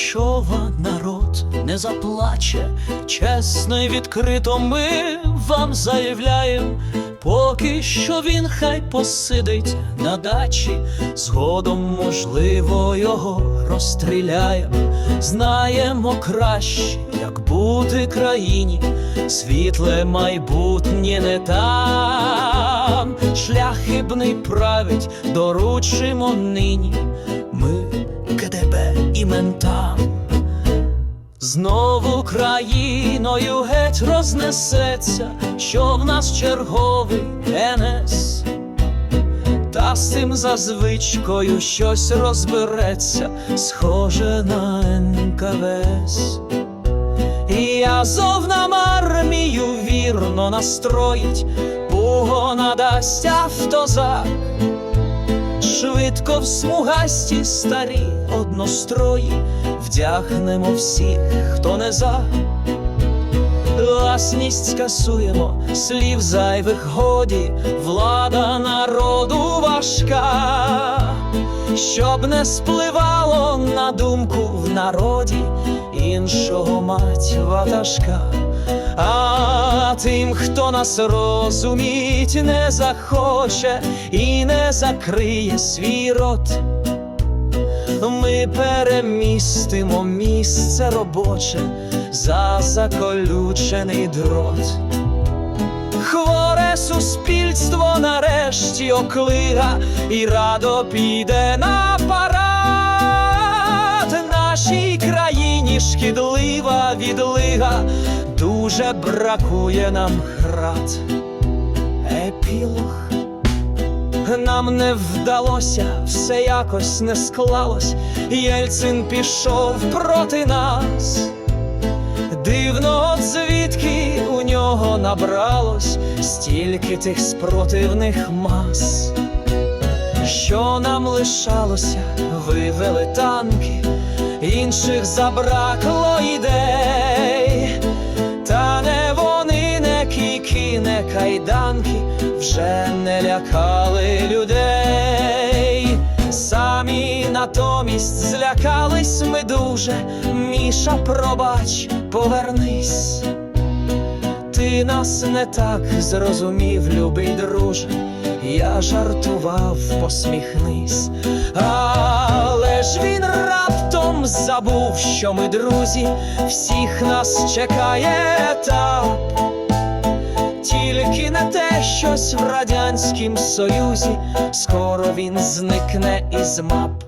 Пугачова народ не заплаче, чесно й відкрито ми вам заявляєм, поки що він хай посидить на дачі, згодом, можливо, його розстріляєм. Знаємо краще, як бути країні, світле майбутнє не там, шлях хибний править, доручимо нині. Ми і ментам. Знову країною геть рознесеться, що в нас черговий НС. Та з цим за звичкою щось розбереться, схоже на НКВС. І Азов нам армію вірно настроїть, Буго надасть автозак. Швидко в смугасті старі однострої вдягнемо всіх, хто не за. Власність скасуємо, слів зайвих годі, влада народу важка, щоб не спливало на думку в народі іншого мать ватажка. А тим, хто нас розуміть не захоче і не закриє свій рот, ми перемістимо місце робоче за заколючений дрот. Хворе суспільство нарешті оклига і радо піде на парад. Нашій країні шкідлива відлига, дуже бракує нам град. Епілог. Нам не вдалося, все якось не склалось, Єльцин пішов проти нас. Дивно, от звідки у нього набралось стільки тих спротивних мас, що нам лишалося, вивели танки, інших забракло ідей, кійки, кайданки вже не лякали людей. Самі натомість злякались ми дуже, Міша, пробач, повернись. Ти нас не так зрозумів, любий друже, я жартував, посміхнись, але ж він раптом забув, що ми друзі, всіх нас чекає етап. Тільки на те щось в Радянськім Союзі, скоро він зникне із мап.